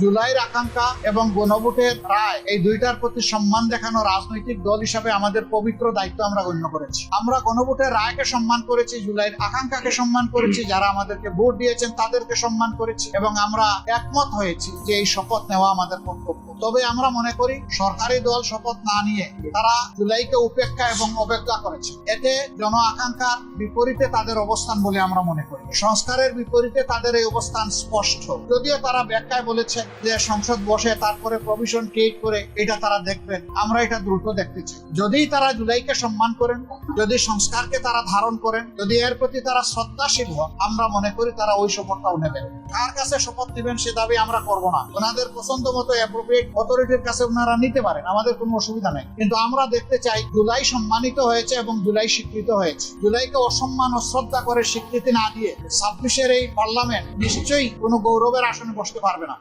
জুলাইয়ের আকাঙ্ক্ষা এবং গণভোটের রায় এই দুইটার প্রতি সম্মান দেখানো রাজনৈতিক দল হিসাবে আমাদের পবিত্র দায়িত্ব আমরা গণ্য করেছি। আমরা গণভোটের রায়কে সম্মান করেছি, জুলাইয়ের আকাঙ্ক্ষাকে সম্মান করেছি, যারা আমাদেরকে ভোট দিয়েছেন তাদেরকে সম্মান করেছি এবং আমরা একমত হয়েছি যে এই শপথ নেওয়া আমাদের কর্তব্য। তবে আমরা মনে করি সরকারি দল শপথ না নিয়ে তারা জুলাইকে উপেক্ষা এবং অবজ্ঞা করেছে। এতে জন আকাঙ্ক্ষার বিপরীতে তাদের অবস্থান বলে আমরা মনে করি। সংস্কারের বিপরীতে তাদের এই অবস্থান স্পষ্ট। যদিও তারা ব্যাখ্যায় বলেছে যে সংসদ বসে তারপরে প্রভিশন ক্রিয়েট করে এটা তারা দেখবেন। আমরা এটা দ্রুত দেখতে চাই। যদি তারা জুলাইকে সম্মান করেন, যদি সংস্কারকে তারা ধারণ করেন, যদি এর প্রতি তারা শ্রদ্ধাশীল হন, আমরা মনে করি তারা ওই শপথটাও নেবেন। কার কাছে শপথ নেবেন সে দাবি আমরা করব না। ওনাদের পছন্দ মতো অ্যাপ্রোপ্রিয়েট অথরিটির কাছে ওনারা নিতে পারেন, আমাদের কোনো অসুবিধা নেই। কিন্তু আমরা দেখতে চাই জুলাই সম্মানিত হয়েছে এবং জুলাই স্বীকৃত হয়েছে। জুলাইকে অসম্মান ও শ্রদ্ধা করে স্বীকৃতি না দিয়ে ছাব্বিশের এই পার্লামেন্ট নিশ্চয়ই কোনো গৌরবের আসনে বসতে পারবে না।